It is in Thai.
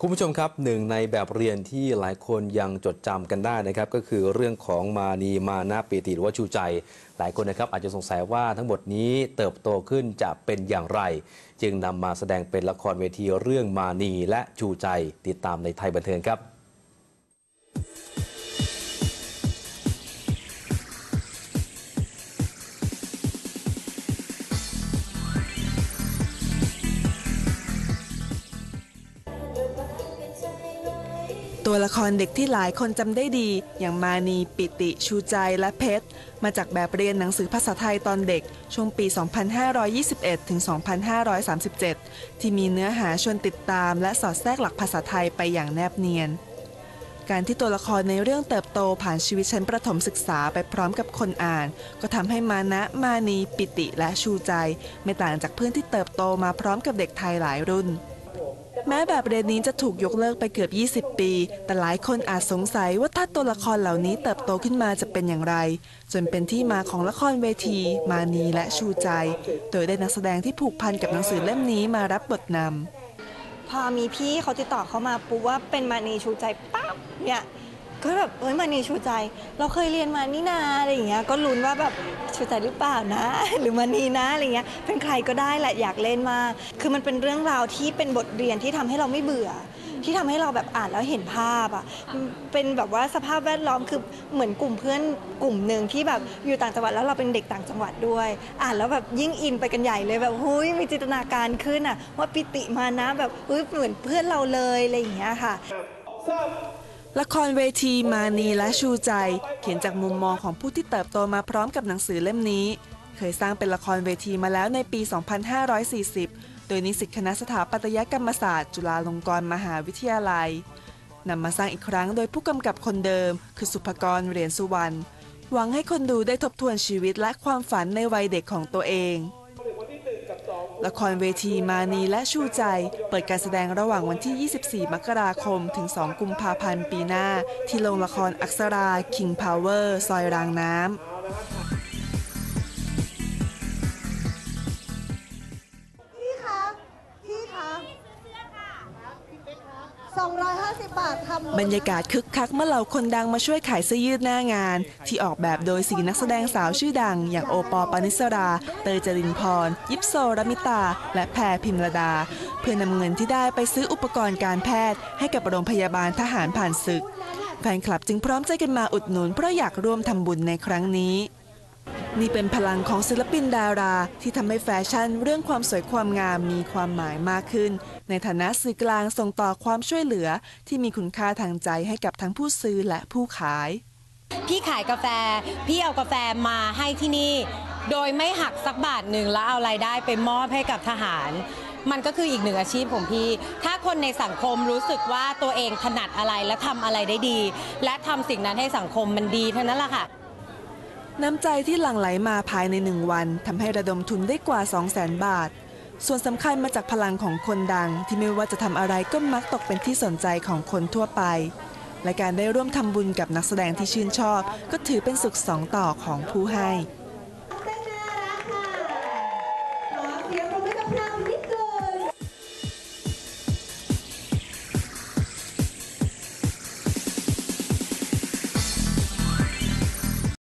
คุณผู้ชมครับหนึ่งในแบบเรียนที่หลายคนยังจดจำกันได้นะครับ ก็คือเรื่องของมานีมานาปีติหรือว่าชูใจ หลายคนนะครับอาจจะสงสัยว่าทั้งหมดนี้เติบโตขึ้นจะเป็นอย่างไร จึงนำมาแสดงเป็นละครเวทีเรื่องมานีและชูใจติดตามในไทยบันเทิงครับ ตัวละครเด็กที่หลายคนจำได้ดี อย่างมานีปิติ ชูใจและเพชร มาจากแบบเรียนหนังสือภาษาไทยตอนเด็ก ช่วงปี 2521 ถึง 2537 ที่มีเนื้อหาชวนติดตาม และสอดแทรกหลักภาษาไทยไปอย่างแนบเนียน การที่ตัวละครในเรื่องเติบโตผ่านชีวิตชั้นประถมศึกษาไปพร้อมกับคนอ่าน ก็ทำให้มานะ มานีปิติ และชูใจ ไม่ต่างจากเพื่อนที่เติบโตมาพร้อมกับเด็กไทยหลายรุ่น แม้แบบเรียนนี้จะถูกยกเลิกไปเกือบ 20 ปี แต่หลายคนอาจสงสัยว่าถ้าตัวละครเหล่านี้เติบโตขึ้นมาจะเป็นอย่างไร จนเป็นที่มาของละครเวที มานีและชูใจ โดยได้นักแสดงที่ผูกพันกับหนังสือเล่มนี้มารับบทนำพอมีพี่เขาติดต่อเข้ามาปุ๊บว่าเป็นมานีชูใจปั๊บเนี่ย ก็แบบเอ้ยมานีชูใจ เราเคยเรียนมานี่นาอะไรอย่างเงี้ยก็ลุ้นว่าแบบชูใจหรือเปล่านะ หรือมานีนะอะไรเงี้ยเป็นใครก็ได้แหละอยากเล่นมากคือมันเป็นเรื่องราวที่เป็นบทเรียนที่ทำให้เราไม่เบื่อ ที่ทำให้เราแบบอ่านแล้วเห็นภาพอะเป็นแบบว่าสภาพแวดล้อมคือเหมือนกลุ่มเพื่อนกลุ่มหนึ่งที่แบบอยู่ต่างจังหวัดแล้วเราเป็นเด็กต่างจังหวัดด้วย อ่านแล้วแบบยิ่งอินไปกันใหญ่เลยแบบหุยมีจินตนาการขึ้นอะว่าปิติมานะแบบอุ้ยเหมือนเพื่อนเราเลยอะไรอย่างเงี้ยค่ะ ละครเวทีมานีและชูใจ เขียนจากมุมมองของผู้ที่เติบโตมาพร้อมกับหนังสือเล่มนี้ เคยสร้างเป็นละครเวทีมาแล้วในปี 2540 โดยนิสิตคณะสถาปัตยกรรมศาสตร์ จุฬาลงกรณ์มหาวิทยาลัยนำมาสร้างอีกครั้งโดยผู้กำกับคนเดิม คือสุภกรเหรียญสุวรรณหวังให้คนดูได้ทบทวนชีวิตและความฝันในวัยเด็กของตัวเอง ละครเวทีมานีและชูใจ เปิดการแสดงระหว่างวันที่ 24 มกราคม ถึง 2 กุมภาพันธ์ปีหน้า ที่โรงละครอักษรา King Power ซอยรางน้ำ บาททำบรรยากาศคึกคักเมื่อเหล่าคนดังมาช่วยขายเสื้อยืดหน้างาน ที่ออกแบบโดยสีนักแสดงสาวชื่อดัง อย่างโอปอล์ปานิสรา เตยจรินพร ยิปโซรมิตา และแพรพิมรดา เพื่อนำเงินที่ได้ไปซื้ออุปกรณ์การแพทย์ ให้กับโรงพยาบาลทหารผ่านศึก แฟนคลับจึงพร้อมใจกันมาอุดหนุนเพราะอยากร่วมทำบุญในครั้งนี้ นี่เป็นพลังของศิลปินดารา ที่ทำให้แฟชั่นเรื่องความสวยความงามมีความหมายมากขึ้น ในฐานะสื่อกลางส่งต่อความช่วยเหลือ ที่มีคุณค่าทางใจให้กับทั้งผู้ซื้อและผู้ขาย พี่ขายกาแฟ พี่เอากาแฟมาให้ที่นี่ โดยไม่หักสักบาทหนึ่งแล้วเอารายได้ไปมอบให้กับทหาร มันก็คืออีกหนึ่งอาชีพของพี่ ถ้าคนในสังคมรู้สึกว่าตัวเองถนัดอะไรและทำอะไรได้ดี และทำสิ่งนั้นให้สังคมมันดีเท่านั้นแหละค่ะ น้ำใจที่หลั่งไหลมาภายในหนึ่งวันทำให้ระดมทุนได้กว่า 2 0 0แสนบาท ส่วนสำคัญมาจากพลังของคนดัง ที่ไม่ว่าจะทำอะไรก็มักตกเป็นที่สนใจของคนทั่วไป และการได้ร่วมทำบุญกับนักแสดงที่ชื่นชอบ ก็ถือเป็นสุขสองต่อของผู้ให้ ขอเสียงปรบมือกับพลังนิดเดีว